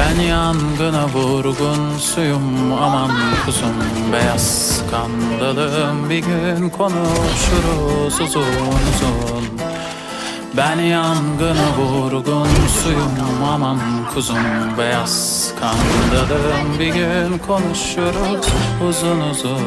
Ben yangına vurgun suyum aman kuzum Beyaz skandalım bir gün konuşuruz uzun uzun. Ben yangına vurgun suyum aman kuzum Beyaz skandalım bir gün konuşuruz uzun uzun.